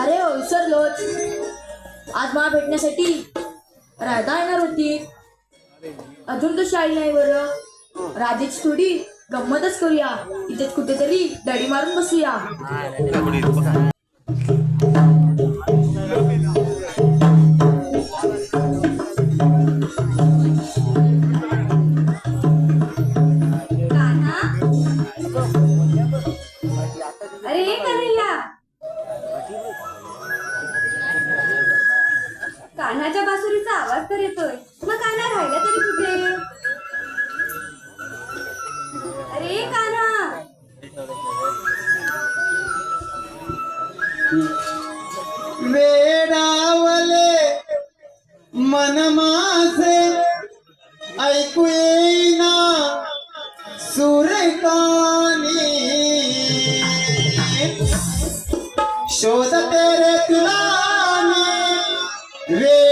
अरे हो विसरलोच आज मला भेटण्यासाठी राधा येणार होती. अजून तशी आई नाही बरं. राधेची थोडी गंमतच करूया. इथेच कुठेतरी दडी मारून बसूया. अरे अरे हे बासुरीचा आवाज तर येतोय. मग काना राहिला तरी कुठे अरे काना! वेडावले मन माझे ऐकू येईना सुरकानी. शोध तेरे तुला वेडी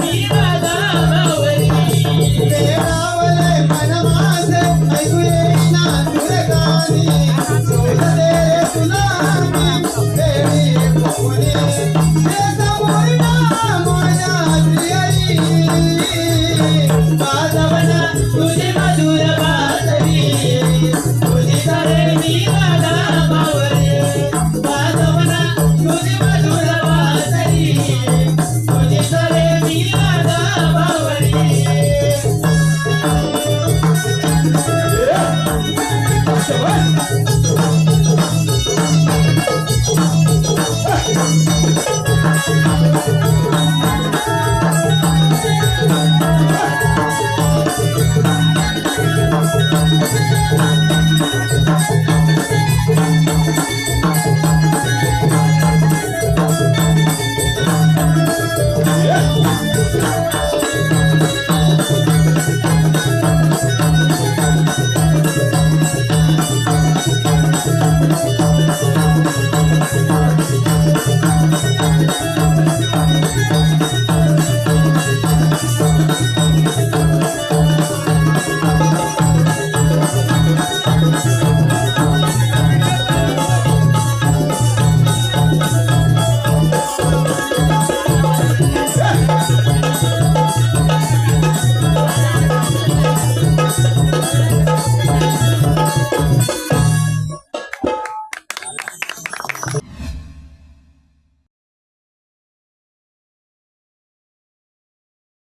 Yeah.